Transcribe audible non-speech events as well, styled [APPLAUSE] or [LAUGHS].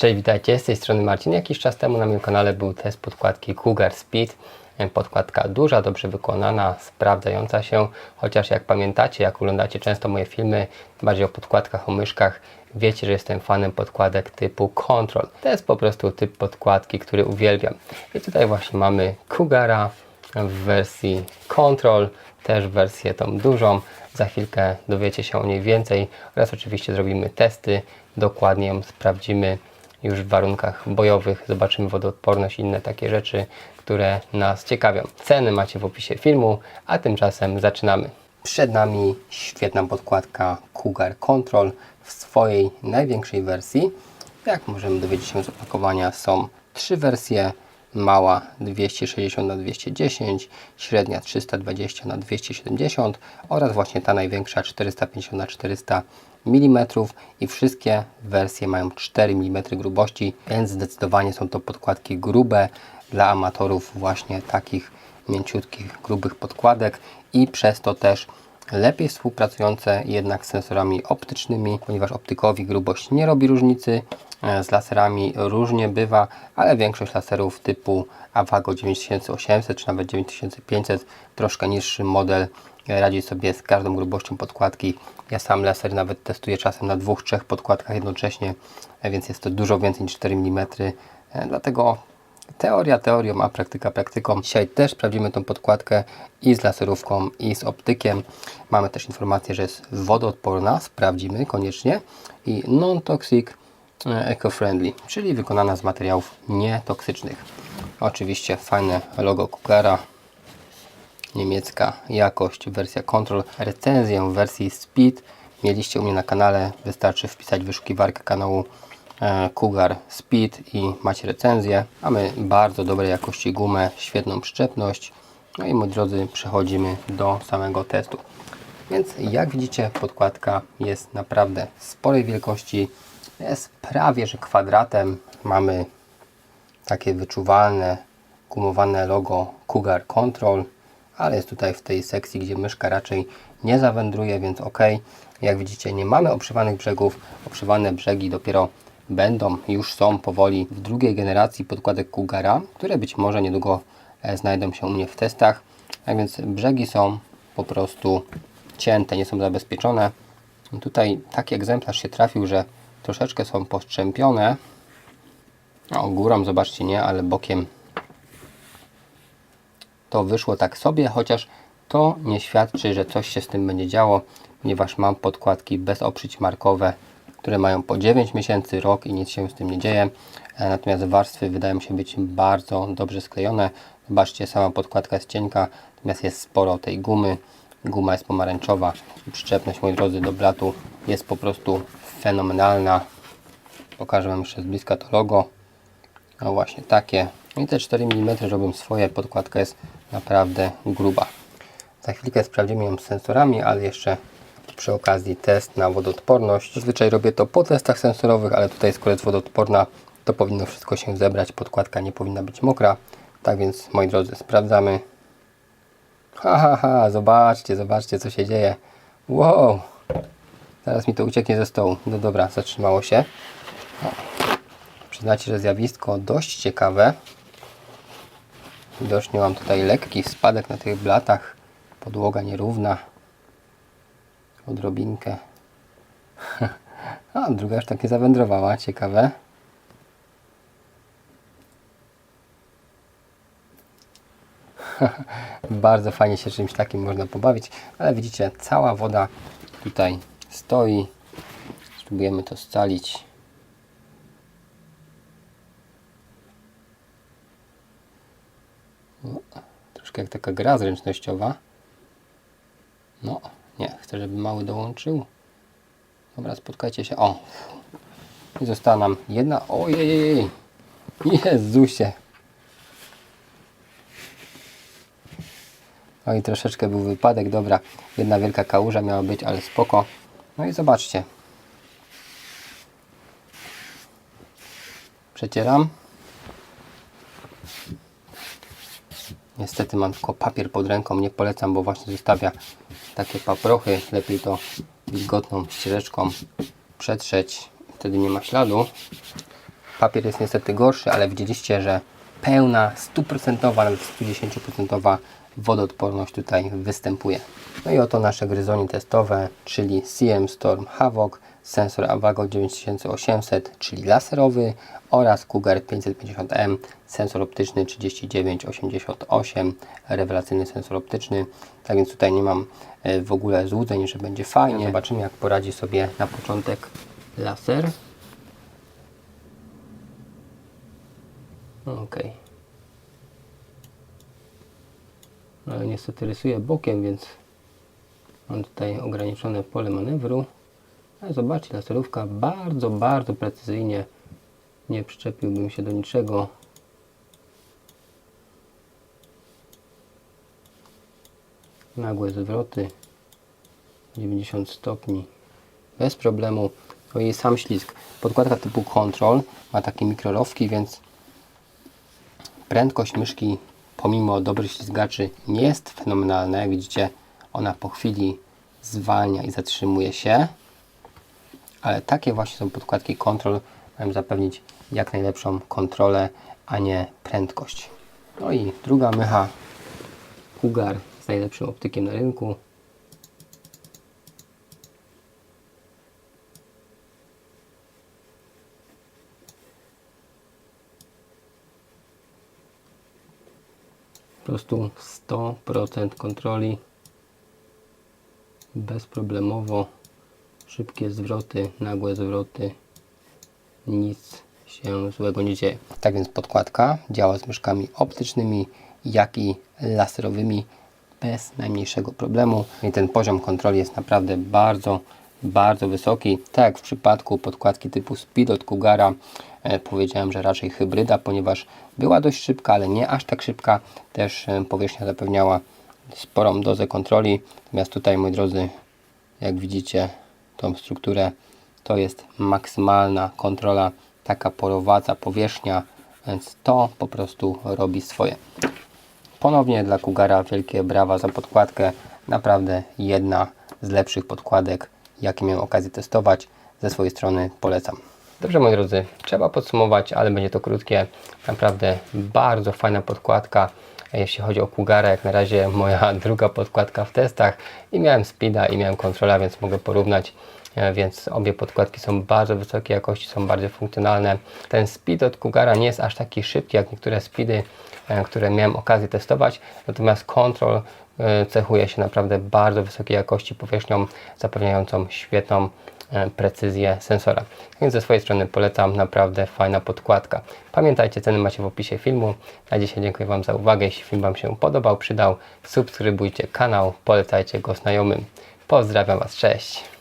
Cześć, witajcie, z tej strony Marcin. Jakiś czas temu na moim kanale był test podkładki Cougar Speed. Podkładka duża, dobrze wykonana, sprawdzająca się, chociaż jak pamiętacie, jak oglądacie często moje filmy, bardziej o podkładkach, o myszkach, wiecie, że jestem fanem podkładek typu Control. To jest po prostu typ podkładki, który uwielbiam. I tutaj właśnie mamy Cougara w wersji Control, też wersję tą dużą. Za chwilkę dowiecie się o niej więcej oraz oczywiście zrobimy testy, dokładnie ją sprawdzimy już w warunkach bojowych, zobaczymy wodoodporność i inne takie rzeczy, które nas ciekawią. Ceny macie w opisie filmu, a tymczasem zaczynamy. Przed nami świetna podkładka Cougar Control w swojej największej wersji. Jak możemy dowiedzieć się z opakowania, są trzy wersje. Mała 260 na 210, średnia 320 na 270 oraz właśnie ta największa 450 na 400 mm i wszystkie wersje mają 4 mm grubości, więc zdecydowanie są to podkładki grube dla amatorów właśnie takich mięciutkich, grubych podkładek i przez to też lepiej współpracujące jednak z sensorami optycznymi, ponieważ optykowi grubość nie robi różnicy. E, Z laserami różnie bywa, ale większość laserów typu Avago 9800 czy nawet 9500, troszkę niższy model, radzi sobie z każdą grubością podkładki. Ja sam laser nawet testuję czasem na dwóch, trzech podkładkach jednocześnie, e, więc jest to dużo więcej niż 4 mm. E, Dlatego Teoria teorią, a praktyka praktyką. Dzisiaj też sprawdzimy tą podkładkę i z laserówką, i z optykiem. Mamy też informację, że jest wodoodporna, sprawdzimy koniecznie. I non-toxic, e, eco-friendly, czyli wykonana z materiałów nietoksycznych. Oczywiście fajne logo Cougara, niemiecka jakość, wersja Control, recenzję w wersji Speed. Mieliście u mnie na kanale, wystarczy wpisać wyszukiwarkę kanału e, Cougar Speed i macie recenzję. Mamy bardzo dobrej jakości gumę, świetną przyczepność. No i moi drodzy, przechodzimy do samego testu. Więc jak widzicie, podkładka jest naprawdę sporej wielkości. Jest prawie że kwadratem. Mamy takie wyczuwalne, gumowane logo Cougar Control, ale jest tutaj w tej sekcji, gdzie myszka raczej nie zawędruje, więc ok. Jak widzicie, nie mamy obszywanych brzegów. Obszywane brzegi dopiero będą, już są powoli w drugiej generacji podkładek Cougara, które być może niedługo e, znajdą się u mnie w testach. A więc brzegi są po prostu cięte, nie są zabezpieczone. Tutaj taki egzemplarz się trafił, że troszeczkę są postrzępione. O, górą zobaczcie nie, ale bokiem to wyszło tak sobie, chociaż to nie świadczy, że coś się z tym będzie działo, ponieważ mam podkładki bez oprzyć markowe, które mają po 9 miesięcy, rok i nic się z tym nie dzieje. E, Natomiast warstwy wydają się być bardzo dobrze sklejone. Zobaczcie, sama podkładka jest cienka, natomiast jest sporo tej gumy. Guma jest pomarańczowa przyczepność, moi drodzy, do blatu jest po prostu fenomenalna. Pokażę Wam jeszcze z bliska to logo. No właśnie takie. I te 4 mm robią swoje. Podkładka jest naprawdę gruba. Za chwilkę sprawdzimy ją z sensorami, ale jeszcze przy okazji test na wodoodporność. Zazwyczaj robię to po testach sensorowych, ale tutaj skoro jest wodoodporna, to powinno wszystko się zebrać. Podkładka nie powinna być mokra. Tak więc, moi drodzy, sprawdzamy. Ha, ha, ha, zobaczcie, zobaczcie, co się dzieje. Wow! Zaraz mi to ucieknie ze stołu. No dobra, zatrzymało się. Przyznacie, że zjawisko dość ciekawe. Widocznie mam tutaj lekki spadek na tych blatach. Podłoga nierówna. Odrobinkę. [LAUGHS] A, druga już tak nie zawędrowała. Ciekawe. [LAUGHS] Bardzo fajnie się czymś takim można pobawić. Ale widzicie, cała woda tutaj stoi. Spróbujemy to scalić. No, jak taka gra zręcznościowa. No, nie, chcę, żeby mały dołączył. Dobra, spotkajcie się. O! I została nam jedna. Ojej! Jezusie! No i troszeczkę był wypadek. Dobra, jedna wielka kałuża miała być, ale spoko. No i zobaczcie. Przecieram. Niestety mam tylko papier pod ręką, nie polecam, bo właśnie zostawia takie paprochy. Lepiej to wilgotną ścieżeczką przetrzeć, wtedy nie ma śladu. Papier jest niestety gorszy, ale widzieliście, że pełna, stuprocentowa, nawet 110% wodoodporność tutaj występuje. No i oto nasze gryzoni testowe, czyli CM Storm Havoc, sensor Avago 9800, czyli laserowy oraz Cougar 550M, sensor optyczny 3988, rewelacyjny sensor optyczny. Tak więc tutaj nie mam e, w ogóle złudzeń, że będzie fajnie. Zobaczymy jak poradzi sobie na początek laser. Ok. Ale niestety rysuję bokiem, więc mam tutaj ograniczone pole manewru. Ale zobaczcie, laserówka bardzo, bardzo precyzyjnie. Nie przyczepiłbym się do niczego. Nagłe zwroty. 90 stopni. Bez problemu. No i sam ślizg. Podkładka typu Control ma takie mikrorowki, więc prędkość myszki pomimo dobrych ślizgaczy nie jest fenomenalna. Jak widzicie, ona po chwili zwalnia i zatrzymuje się. Ale takie właśnie są podkładki Control. Mają zapewnić jak najlepszą kontrolę, a nie prędkość. No i druga mycha Cougar z najlepszym optykiem na rynku. Po prostu 100% kontroli bezproblemowo szybkie zwroty, nagłe zwroty nic się złego nie dzieje. Tak więc podkładka działa z myszkami optycznymi jak i laserowymi bez najmniejszego problemu i ten poziom kontroli jest naprawdę bardzo bardzo wysoki. Tak jak w przypadku podkładki typu Speed od Cougara e, powiedziałem, że raczej hybryda, ponieważ była dość szybka, ale nie aż tak szybka. Też e, powierzchnia zapewniała sporą dozę kontroli. Natomiast tutaj, moi drodzy, jak widzicie tą strukturę, to jest maksymalna kontrola, taka porowata powierzchnia, więc to po prostu robi swoje. Ponownie dla Kugara wielkie brawa za podkładkę. Naprawdę jedna z lepszych podkładek, jakie miałem okazję testować. Ze swojej strony polecam. Dobrze moi drodzy, trzeba podsumować, ale będzie to krótkie. Naprawdę bardzo fajna podkładka. Jeśli chodzi o Kugara, jak na razie moja [LAUGHS] druga podkładka w testach i miałem Speeda i miałem kontrola, więc mogę porównać. E, Więc obie podkładki są bardzo wysokiej jakości, są bardzo funkcjonalne. Ten Speed od Kugara nie jest aż taki szybki jak niektóre Speedy, e, które miałem okazję testować. Natomiast Control e, cechuje się naprawdę bardzo wysokiej jakości powierzchnią, zapewniającą świetną precyzję sensora. Więc ze swojej strony polecam, naprawdę fajna podkładka. Pamiętajcie, ceny macie w opisie filmu. Na dzisiaj dziękuję Wam za uwagę. Jeśli film Wam się podobał, przydał, subskrybujcie kanał, polecajcie go znajomym. Pozdrawiam Was, cześć!